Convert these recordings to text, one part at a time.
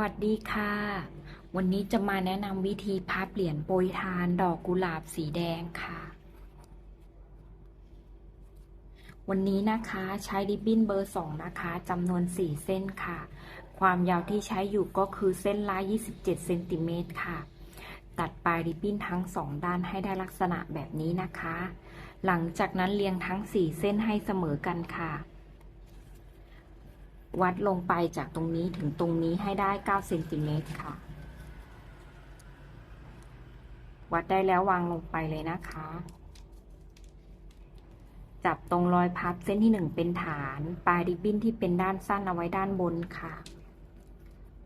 วัสดีค่ะ วันนี้จะมาแนะนำวิธีพับเหรียญโปรยทานดอกกุหลาบสีแดงค่ะ วันนี้นะคะใช้ริบบิ้นเบอร์2นะคะจำนวน4เส้นค่ะ ความยาวที่ใช้อยู่ก็คือเส้นละ27เซนติเมตรค่ะ ตัดปลายริบบิ้นทั้ง2ด้านให้ได้ลักษณะแบบนี้นะคะ หลังจากนั้นเรียงทั้ง4เส้นให้เสมอกันค่ะ วัดลงไปจากตรงนี้ถึงตรงนี้ให้ได้9เซนติเมตรค่ะ วัดได้แล้ววางลงไปเลยนะคะ จับตรงรอยพับเส้นที่ 1 เป็นฐาน ปลายริบบิ้นที่เป็นด้านสั้นเอาไว้ด้านบนค่ะ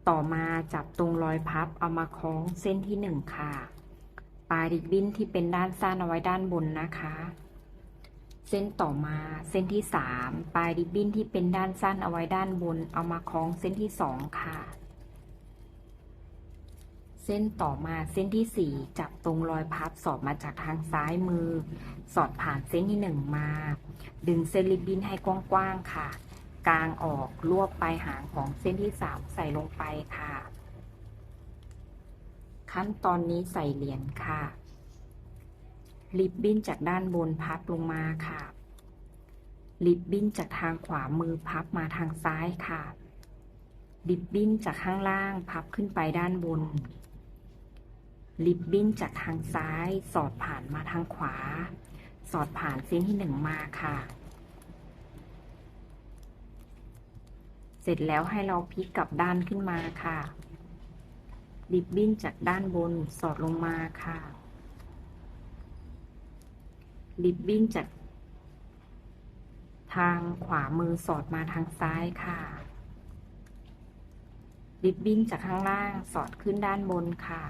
ต่อมาจับตรงรอยพับเอามาคล้องเส้นที่ 1 ค่ะ ปลายริบบิ้นที่เป็นด้านสั้นเอาไว้ด้านบนนะคะ เส้นต่อมาเส้นที่ 3 ปลายริบบิ้นที่เป็นด้านสั้นเอาไว้ด้านบน เอามาคล้องเส้นที่ 2 ค่ะ เส้นต่อมาเส้นที่ 4 จับตรงรอยพับสอดมาจากทางซ้ายมือ สอดผ่านเส้นที่ 1 มา ดึงเส้นริบบิ้นให้กว้างๆค่ะ กลางออกรวบปลายหางของเส้นที่ 3 ใส่ลงไปค่ะ ขั้นตอนนี้ใส่เหรียญค่ะ ริบบิ้นจากด้านบนพับลงมาค่ะ ริบบิ้นจากทางขวามือพับมาทางซ้ายค่ะ ริบบิ้นจากข้างล่างพับขึ้นไปด้านบน ริบบิ้นจากทางซ้าย สอดผ่านมาทางขวา สอดผ่านเส้นที่หนึ่งมาค่ะ เสร็จแล้วให้เราพลิกกลับด้านขึ้นมาค่ะ ริบบิ้นจากด้านบนสอดลงมาค่ะ ริบบิ้นจากทางขวามือสอดมาทางซ้ายค่ะ ริบบิ้นจากข้างล่างสอดขึ้นด้านบนค่ะ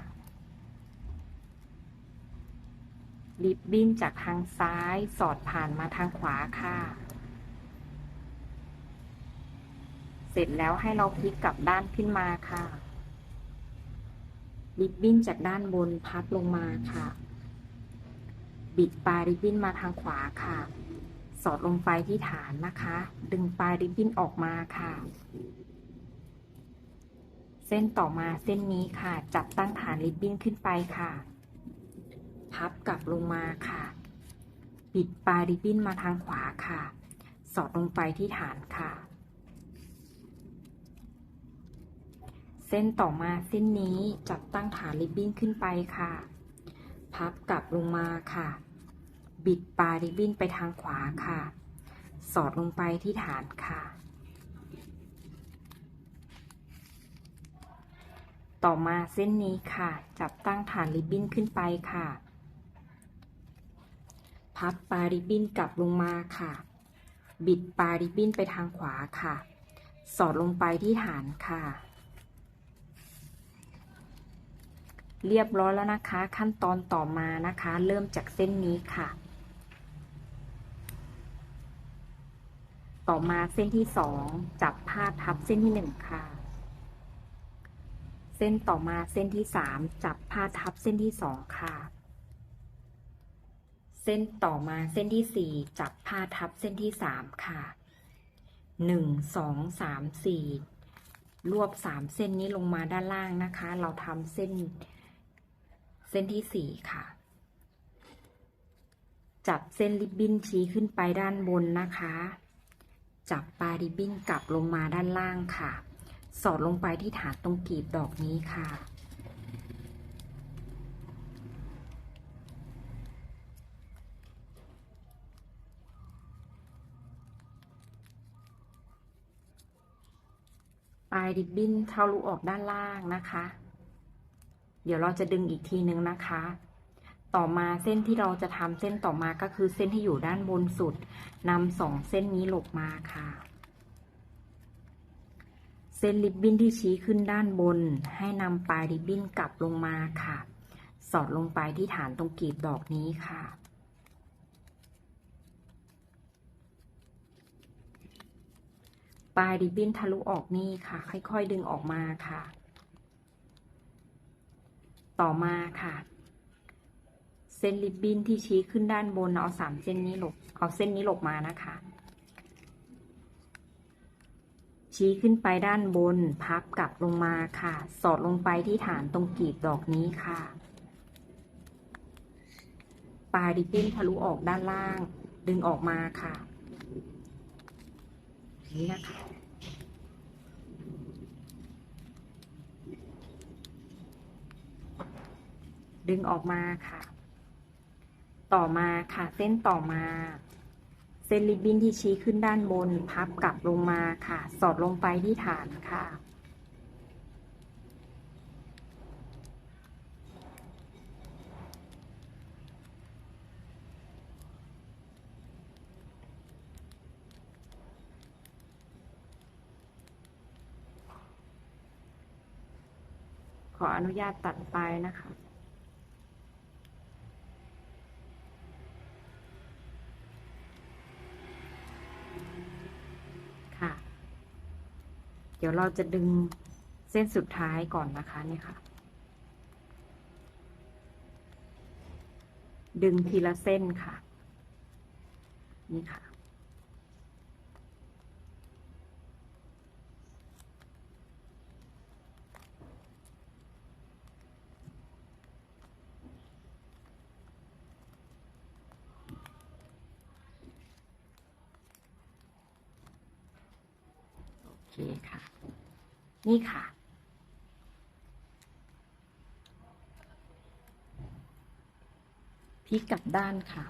ริบบิ้นจากทางซ้ายสอดผ่านมาทางขวาค่ะ เสร็จแล้วให้เราพลิกกลับด้านขึ้นมาค่ะ ริบบิ้นจากด้านบนพับลงมาค่ะ บิดปลายริบบิ้นมาทางขวาค่ะ สอดลงไปที่ฐานนะคะ ดึงปลายริบบิ้นออกมาค่ะ เส้นต่อมาเส้นนี้ค่ะ จับตั้งฐานริบบิ้นขึ้นไปค่ะ พับกลับลงมาค่ะ บิดปลายริบบิ้นมาทางขวาค่ะ สอดลงไปที่ฐานค่ะ เส้นต่อมาเส้นนี้จับตั้งฐานริบบิ้นขึ้นไปค่ะพับกลับลงมาค่ะ บิดปลายริบบิ้นไปทางขวาค่ะ สอดลงไปที่ฐานค่ะ ต่อมาเส้นนี้ค่ะ จับตั้งฐานริบบิ้นขึ้นไปค่ะ พับปลายริบบิ้นกลับลงมาค่ะ บิดปลายริบบิ้นไปทางขวาค่ะ สอดลงไปที่ฐานค่ะ เรียบร้อยแล้วนะคะ ขั้นตอนต่อมานะคะ เริ่มจากเส้นนี้ค่ะ ต่อมาเส้นที่สองจับผ้าทับเส้นที่หนึ่งค่ะ เส้นต่อมาเส้นที่สามจับผ้าทับเส้นที่สองค่ะ เส้นต่อมาเส้นที่สี่จับผ้าทับเส้นที่สามค่ะหนึ่งสองสามสี่รวบสามเส้นนี้ลงมาด้านล่างนะคะ เราทำเส้น เส้นที่สี่ค่ะ จับเส้นริบบิ้นชี้ขึ้นไปด้านบนนะคะ จับปลายริบบิ้นกลับลงมาด้านล่างค่ะ สอดลงไปที่ฐานตรงกลีบดอกนี้ค่ะ ปลายริบบิ้นทะลุออกด้านล่างนะคะ เดี๋ยวเราจะดึงอีกทีนึงนะคะ ต่อมาเส้นที่เราจะทำเส้นต่อมาก็คือเส้นที่อยู่ด้านบนสุดนำสองเส้นนี้หลบมาค่ะ เส้นริบบิ้นที่ชี้ขึ้นด้านบน ให้นำปลายริบบิ้นกลับลงมาค่ะ สอดลงไปที่ฐานตรงกลีบดอกนี้ค่ะปลายริบบิ้นทะลุออกนี่ค่ะ ค่อย ๆ ดึงออกมาค่ะ ต่อมาค่ะ เส้นริบบิ้นที่ชี้ขึ้นด้านบนเอาสามเส้นนี้หลบเอาเส้นนี้หลบมานะคะ ชี้ขึ้นไปด้านบนพับกลับลงมาค่ะ สอดลงไปที่ฐานตรงกีบดอกนี้ค่ะปลายริบบิ้นทะลุออกด้านล่าง ดึงออกมาค่ะ นี่นะคะดึงออกมาค่ะ ต่อมาค่ะเส้นต่อมา เส้นริบบิ้นที่ชี้ขึ้นด้านบน พับกลับลงมาค่ะ สอดลงไปที่ฐานค่ะ ขออนุญาตตัดไปนะคะ เดี๋ยวเราจะดึงเส้นสุดท้ายก่อนนะคะเนี่ยค่ะ ดึงทีละเส้นค่ะ นี่ค่ะ เคค่ะ นี่ค่ะ พลิกกลับด้านค่ะ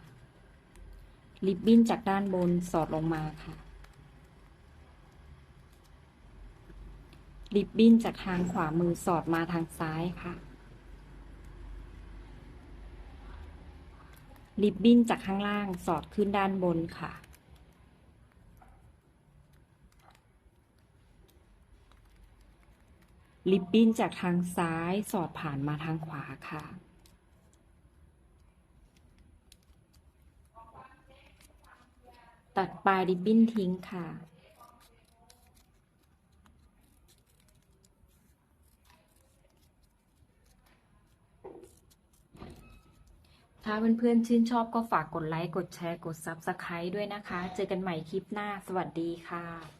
ริบบิ้นจากด้านบนสอดลงมาค่ะ ริบบิ้นจากทางขวามือสอดมาทางซ้ายค่ะ ริบบิ้นจากข้างล่างสอดขึ้นด้านบนค่ะ ริบบิ้นจากทางซ้ายสอดผ่านมาทางขวาค่ะ ตัดปลายริบบิ้นทิ้งค่ะ ถ้าเพื่อนๆชื่นชอบก็ฝากกดไลค์ กดแชร์ กด Subscribe ด้วยนะคะ เจอกันใหม่คลิปหน้า สวัสดีค่ะ